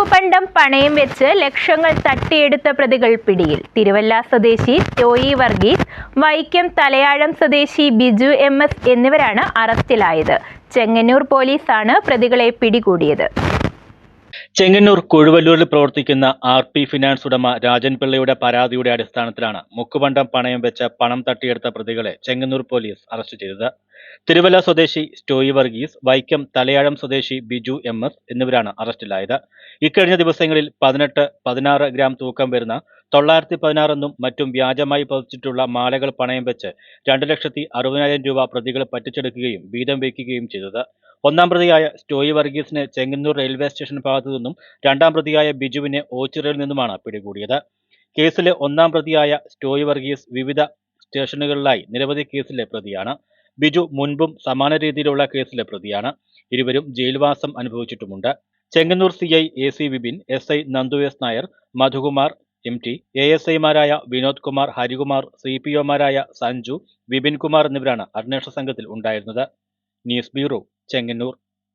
മുക്കുപണ്ടം പണയം വെച്ച് ലക്ഷങ്ങൾ തട്ടിയെടുത്ത പ്രതികൾ പിടിയിൽ. തിരുവല്ല സ്വദേശി ടോയി വർഗീസ് വൈക്കം തലയാഴം സ്വദേശി ബിജു എം എസ് എന്നിവരാണ് അറസ്റ്റിലായത്. ചെങ്ങന്നൂർ പോലീസാണ് പ്രതികളെ പിടികൂടിയത്. ചെങ്ങന്നൂർ കുഴുവല്ലൂരിൽ പ്രവർത്തിക്കുന്ന ആർ പി ഫിനാൻസ് ഉടമ രാജൻ പിള്ളയുടെ പരാതിയുടെ അടിസ്ഥാനത്തിലാണ് മുക്കുപണ്ടം പണയം വെച്ച പണം തട്ടിയെടുത്ത പ്രതികളെ ചെങ്ങന്നൂർ പോലീസ് അറസ്റ്റ് ചെയ്തത്. തിരുവല്ല സ്വദേശി സ്റ്റോയി വർഗീസ് വൈക്കം തലയാഴം സ്വദേശി ബിജു എം എസ് എന്നിവരാണ് അറസ്റ്റിലായത്. ഇക്കഴിഞ്ഞ ദിവസങ്ങളിൽ പതിനെട്ട് പതിനാറ് ഗ്രാം തൂക്കം വരുന്ന തൊള്ളായിരത്തി പതിനാറെന്നും മറ്റും വ്യാജമായി പതിച്ചിട്ടുള്ള മാലകൾ പണയം വെച്ച് രണ്ട് ലക്ഷത്തി അറുപതിനായിരം രൂപ പ്രതികൾ പറ്റിച്ചെടുക്കുകയും വീതം വയ്ക്കുകയും ചെയ്തത്. ഒന്നാം പ്രതിയായ സ്റ്റോയി വർഗീസിനെ ചെങ്ങന്നൂർ റെയിൽവേ സ്റ്റേഷൻ ഭാഗത്തു നിന്നും രണ്ടാം പ്രതിയായ ബിജുവിനെ ഓച്ചിറയിൽ നിന്നുമാണ് പിടികൂടിയത്. കേസിലെ ഒന്നാം പ്രതിയായ സ്റ്റോയി വർഗീസ് വിവിധ സ്റ്റേഷനുകളിലായി നിരവധി കേസിലെ പ്രതിയാണ്. ബിജു മുൻപും സമാന രീതിയിലുള്ള കേസിലെ പ്രതിയാണ്. ഇരുവരും ജയിൽവാസം അനുഭവിച്ചിട്ടുമുണ്ട്. Chengannur C I A C Vipin S I Nandu S Nair Madhukumar M T A S ഐമാരായ വിനോദ് കുമാർ ഹരികുമാർ സി പി ഒമാരായ സഞ്ജു വിപിൻ കുമാർ എന്നിവരാണ് അന്വേഷണ സംഘത്തിൽ ഉണ്ടായിരുന്നത്. News bureau Chengannur.